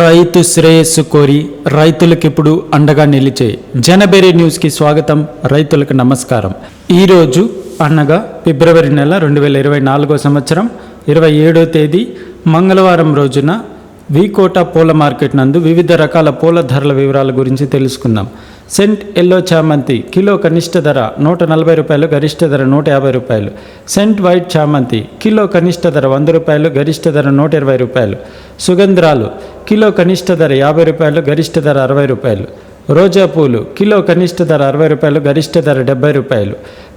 రైతు శ్రేయస్సు కోరి రైతులకు ఇప్పుడు అండగా నిలిచే జనబెరీ న్యూస్కి స్వాగతం. రైతులకు నమస్కారం. ఈరోజు అనగా ఫిబ్రవరి నెల రెండు వేల ఇరవై నాలుగో సంవత్సరం ఇరవై ఏడో తేదీ మంగళవారం రోజున వికోట పూల మార్కెట్ నందు వివిధ రకాల పూల ధరల వివరాల గురించి తెలుసుకుందాం. సెంట్ ఎల్లో చామంతి కిలో కనిష్ట ధర నూట నలభై రూపాయలు గరిష్ట ధర నూట యాభై రూపాయలు. సెంట్ వైట్ చామంతి కిలో కనిష్ట ధర వంద రూపాయలు గరిష్ట ధర నూట ఇరవై రూపాయలు. సుగంధ్రాలు కిలో కనిష్ట ధర యాభై రూపాయలు గరిష్ట ధర అరవై రూపాయలు. రోజా పూలు కిలో కనిష్ట ధర అరవై రూపాయలు గరిష్ట ధర డెబ్బై రూపాయలు.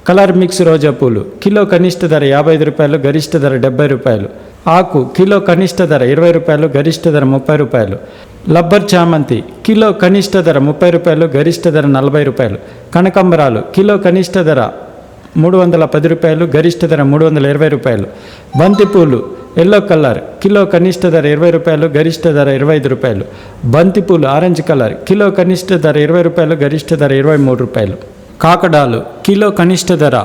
కలర్ మిక్స్ రోజా పూలు కిలో కనిష్ట ధర యాభై ఐదు రూపాయలు గరిష్ట ధర డెబ్బై రూపాయలు. ఆకు కిలో కనిష్ట ధర ఇరవై రూపాయలు గరిష్ట ధర ముప్పై రూపాయలు. లబ్బర్ చామంతి కిలో కనిష్ట ధర ముప్పై రూపాయలు గరిష్ట ధర నలభై రూపాయలు. కనకంబరాలు కిలో కనిష్ట ధర మూడు వందల పది రూపాయలు గరిష్ట ధర మూడు వందల ఇరవై రూపాయలు. బంతిపూలు ఎల్లో కలర్ కిలో కనిష్ట ధర ఇరవై రూపాయలు గరిష్ట ధర ఇరవై ఐదు రూపాయలు. బంతిపూలు ఆరెంజ్ కలర్ కిలో కనిష్ట ధర ఇరవై రూపాయలు గరిష్ట ధర ఇరవై మూడు రూపాయలు. కాకడాలు కిలో కనిష్ట ధర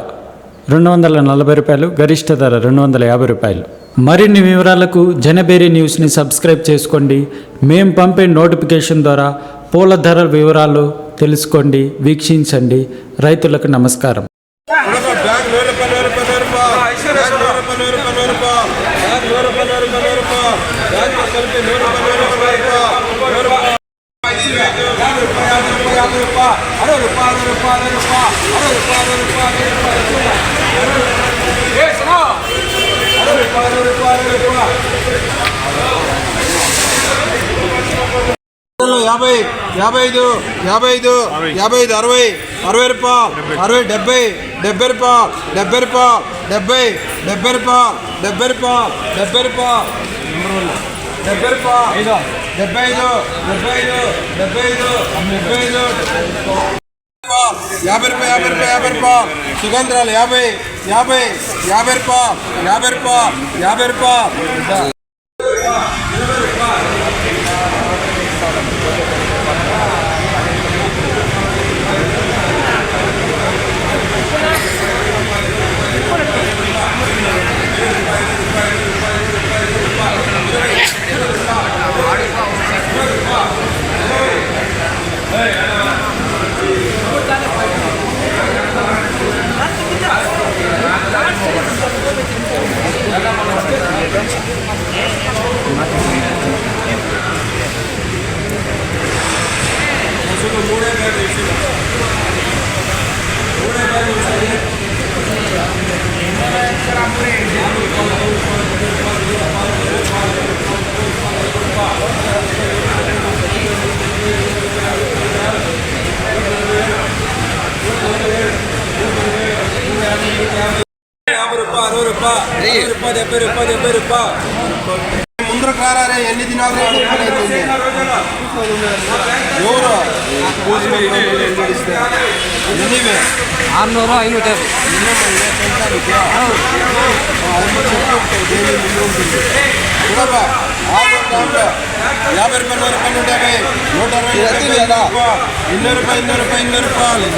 రెండు వందల నలభై రూపాయలు గరిష్ట ధర రెండు వందల యాభై రూపాయలు. మరిన్ని వివరాలకు జనబేరి న్యూస్ని సబ్స్క్రైబ్ చేసుకోండి. మేము పంపే నోటిఫికేషన్ ద్వారా పూల ధరల వివరాలు తెలుసుకోండి వీక్షించండి. రైతులకు నమస్కారం. బ్యాగ్ నూరు రూపాయలు నూరు రూపాయలు నూరు రూపాయలు బ్యాగ్ నూరు రూపాయలు నూరు రూపాయలు నూరు రూపాయలు బ్యాగ్ నూరు రూపాయలు నూరు రూపాయలు బ్యాగ్ కలిపి నూరు రూపాయలు నూరు రూపాయలు నూరు రూపాయలు యాభై రూపాయలు యాభై రూపాయలు యాభై రూపాయలు అరవై రూపాయలు అరవై రూపాయలు అరవై రూపాయలు అరవై రూపాయలు అరవై రూపాయలు అరవై రూపాయలు ఏ సనా అరవై రూపాయలు అరవై రూపాయలు అరవై రూపాయలు యాభై యాభై ఐదు యాభై ఐదు యాభై. ఐదు అరవై అరవై రూపాయలు అరవై డెబ్బై డెబ్బై రూపాయలు డెబ్బై రూపాయలు డెబ్బై డెబ్బై రూపాయలు డెబ్బై రూపాయలు డెబ్బై రూపాయలు డెబ్బై రూపాయలు డెబ్బై ఐదు డెబ్బై ఐదు డెబ్బై ఐదు డెబ్బై ఐదు. యాభై రూపాయలు యాభై రూపాయలు యాభై రూపాయలు. సుగంధ్రాలు యాభై యాభై యాభై రూపాయలు యాభై రూపాయలు యాభై రూపాయలు యాభై రూపాయలు అరవై చెయ్యి ముందరకు రారే ఎన్ని దినాలు ఎవరు? ఆరునూరు ఐనూట. యాభై రూపాయలు నూరు రూపాయలు నూట యాభై. నూట అరవై ఇన్నూరు రూపాయలు ఇన్నూరు రూపాయలు ఇన్నూరు రూపాయలు.